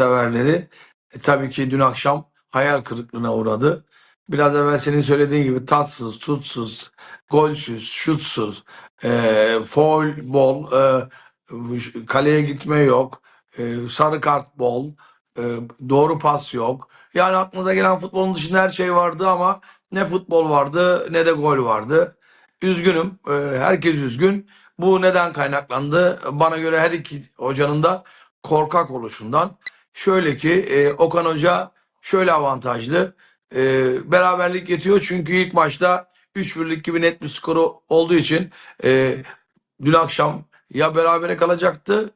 severleri e, tabii ki dün akşam hayal kırıklığına uğradı. Biraz evvel senin söylediğin gibi tatsız, tutsuz, golsüz, şutsuz, e, foul bol, e, kaleye gitme yok, e, sarı kart bol, e, doğru pas yok. Yani aklınıza gelen futbolun dışında her şey vardı ama ne futbol vardı ne de gol vardı. Üzgünüm. e, herkes üzgün. Bu neden kaynaklandı? Bana göre her iki hocanın da korkak oluşundan. Şöyle ki e, Okan Hoca şöyle avantajlı. E, beraberlik yetiyor çünkü ilk maçta 3-1'lik gibi net bir skoru olduğu için e, dün akşam ya berabere kalacaktı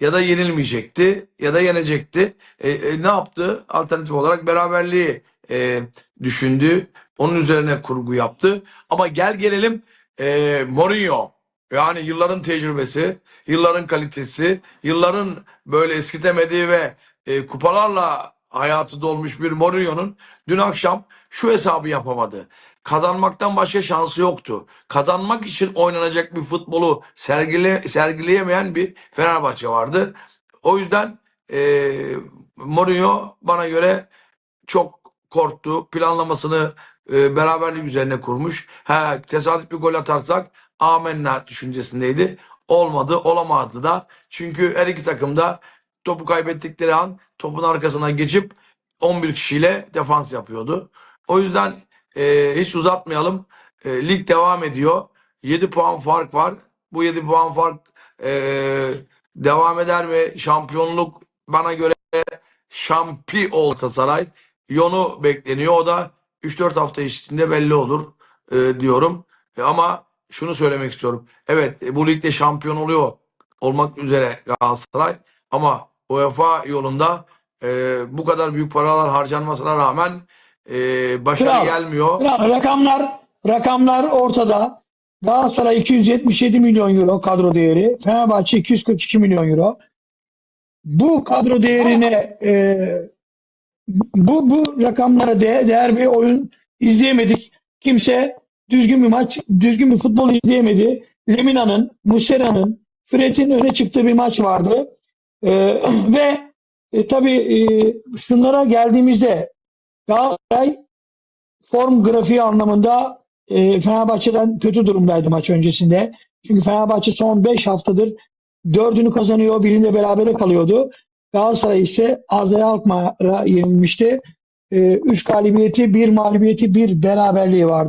ya da yenilmeyecekti ya da yenecekti. E, e, ne yaptı? Alternatif olarak beraberliği e, düşündü. Onun üzerine kurgu yaptı. Ama gel gelelim e, Mourinho. Yani yılların tecrübesi, yılların kalitesi, yılların böyle eskitemediği ve e, kupalarla hayatı dolmuş bir Mourinho'nun dün akşam şu hesabı yapamadı. Kazanmaktan başka şansı yoktu. Kazanmak için oynanacak bir futbolu sergile, sergileyemeyen bir Fenerbahçe vardı. O yüzden e, Mourinho bana göre çok korktu. Planlamasını e, beraberlik üzerine kurmuş. Ha, tesadüf bir gol atarsak amenna düşüncesindeydi. Olmadı, olamadı da. Çünkü her iki takım da topu kaybettikleri an topun arkasına geçip 11 kişiyle defans yapıyordu. O yüzden e, hiç uzatmayalım. E, lig devam ediyor. 7 puan fark var. Bu 7 puan fark e, devam eder mi? Şampiyonluk bana göre şampi Galatasaray. Yonu bekleniyor. O da 3-4 hafta içinde belli olur e, diyorum. E, ama şunu söylemek istiyorum. Evet e, bu ligde şampiyon oluyor olmak üzere Galatasaray ama UEFA yolunda e, bu kadar büyük paralar harcanmasına rağmen e, başarı Kral, gelmiyor. kral, rakamlar rakamlar ortada. Galatasaray 277 milyon euro kadro değeri. Fenerbahçe 242 milyon euro. Bu kadro değerine e, bu bu rakamlara de, değer bir oyun izleyemedik. Kimse düzgün bir maç, düzgün bir futbol izleyemedi. Lemina'nın, Muslera'nın, Fred'in öne çıktığı bir maç vardı. E, ve e, tabii e, şunlara geldiğimizde Galatasaray form grafiği anlamında e, Fenerbahçe'den kötü durumdaydı maç öncesinde. Çünkü Fenerbahçe son 5 haftadır dördünü kazanıyor, birinde berabere kalıyordu. Galatasaray ise Azrail Alkmaar'a yenilmişti. 3 galibiyeti, 1 mağlubiyeti, 1 beraberliği vardı.